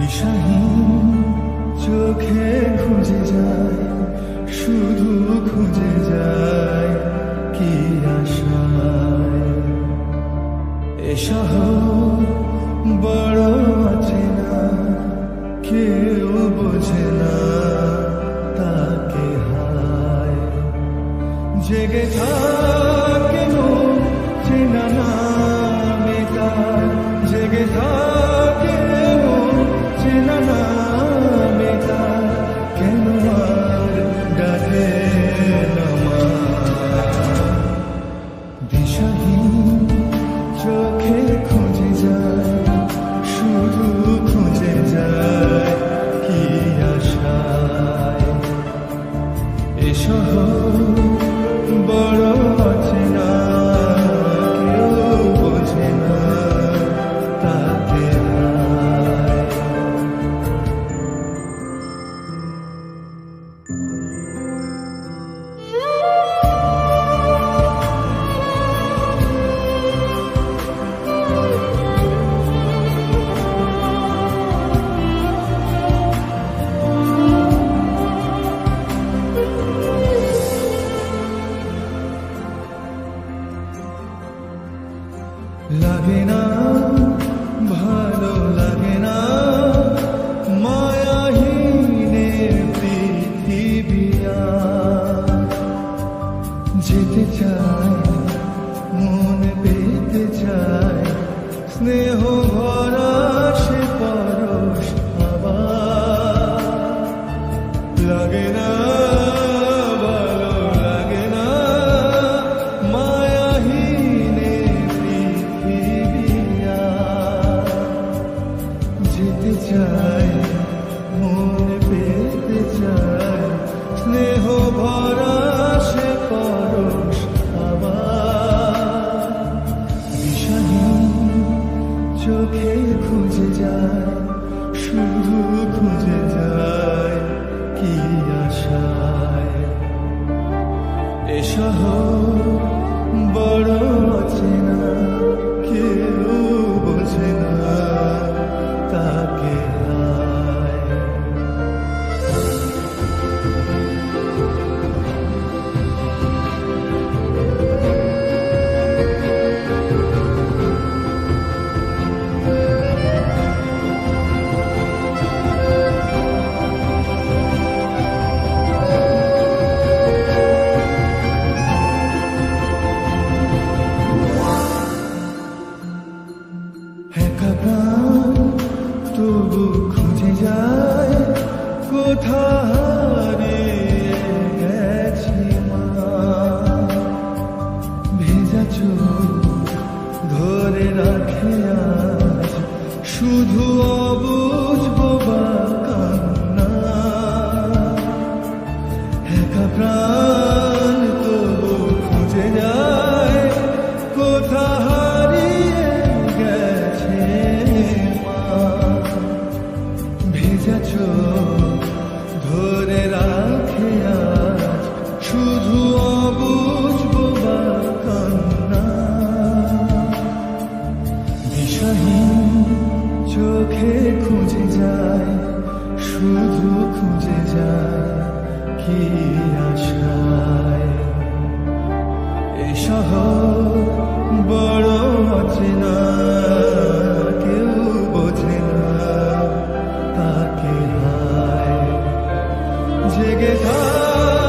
দিশাহীন চোখে খুঁজে যায়, শুধু খুঁজে যায় বড় অচেনা কেউ বোঝে না তাকে হায়। জেগে দিশাহীন চোখে লাগে না স্নেহ ভরা সে পরশ আবার। চোখে খুঁজে যায়, শুধু খুঁজে যায় কি আশায়। এ শহর বড় অচেনা, কেউ বোঝে না তাকে ভেজা ধরে রাখে আজ শুধু অবুঝবো বা কান্না। দিশাহীন চোখে খুঁজে যায়, শুধু খুঁজে যায় কি আশায়। এ শহর জেগে থাক।